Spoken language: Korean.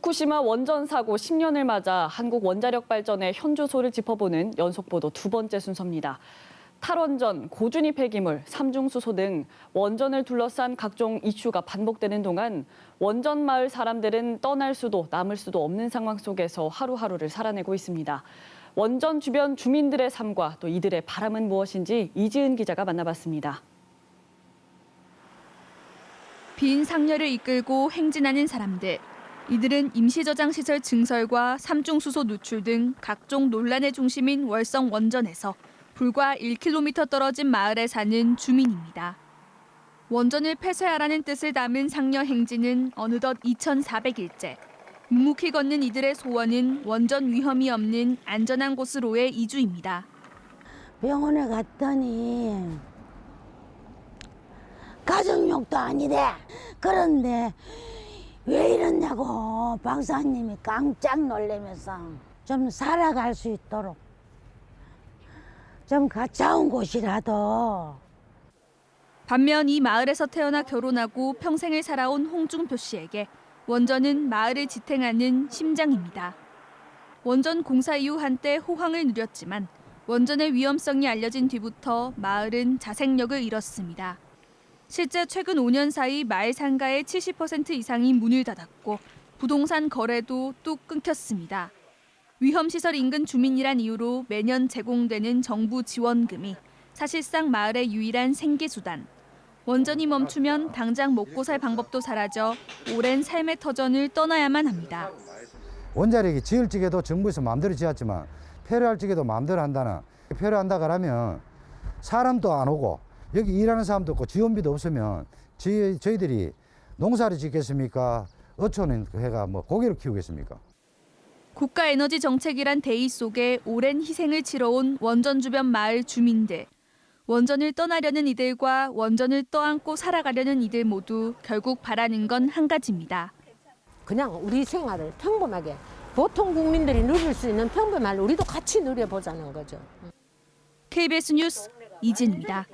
후쿠시마 원전 사고 10년을 맞아 한국 원자력 발전의 현주소를 짚어보는 연속보도 두 번째 순서입니다. 탈원전, 고준위 폐기물, 삼중수소 등 원전을 둘러싼 각종 이슈가 반복되는 동안 원전 마을 사람들은 떠날 수도 남을 수도 없는 상황 속에서 하루하루를 살아내고 있습니다. 원전 주변 주민들의 삶과 또 이들의 바람은 무엇인지 이지은 기자가 만나봤습니다. 빈 상려를 이끌고 행진하는 사람들. 이들은 임시저장 시설 증설과 삼중수소 누출 등 각종 논란의 중심인 월성 원전에서 불과 1km 떨어진 마을에 사는 주민입니다. 원전을 폐쇄하라는 뜻을 담은 상려 행진은 어느덧 2,400일째. 묵묵히 걷는 이들의 소원은 원전 위험이 없는 안전한 곳으로의 이주입니다. 병원에 갔더니 가정욕도 아니래. 그런데 왜 이러냐고 박사님이 깜짝 놀라면서 좀 살아갈 수 있도록 좀 가까운 곳이라도 반면 이 마을에서 태어나 결혼하고 평생을 살아온 홍중표 씨에게 원전은 마을을 지탱하는 심장입니다. 원전 공사 이후 한때 호황을 누렸지만 원전의 위험성이 알려진 뒤부터 마을은 자생력을 잃었습니다. 실제 최근 5년 사이 마을 상가의 70% 이상이 문을 닫았고 부동산 거래도 뚝 끊겼습니다. 위험시설 인근 주민이란 이유로 매년 제공되는 정부 지원금이 사실상 마을의 유일한 생계수단. 원전이 멈추면 당장 먹고 살 방법도 사라져 오랜 삶의 터전을 떠나야만 합니다. 원자력이 지을 적에도 정부에서 마음대로 지었지만 폐로할 적에도 마음대로 한다는 폐로한다 그러면 사람도 안 오고 여기 일하는 사람도 없고 지원비도 없으면 저희, 저희들이 농사를 짓겠습니까? 어촌은 해가 뭐 고기를 키우겠습니까? 국가 에너지 정책이란 대의 속에 오랜 희생을 치러온 원전 주변 마을 주민들. 원전을 떠나려는 이들과 원전을 떠안고 살아가려는 이들 모두 결국 바라는 건 한 가지입니다. 그냥 우리 생활을 평범하게 보통 국민들이 누릴 수 있는 평범한 우리도 같이 누려보자는 거죠. KBS 뉴스 이진입니다.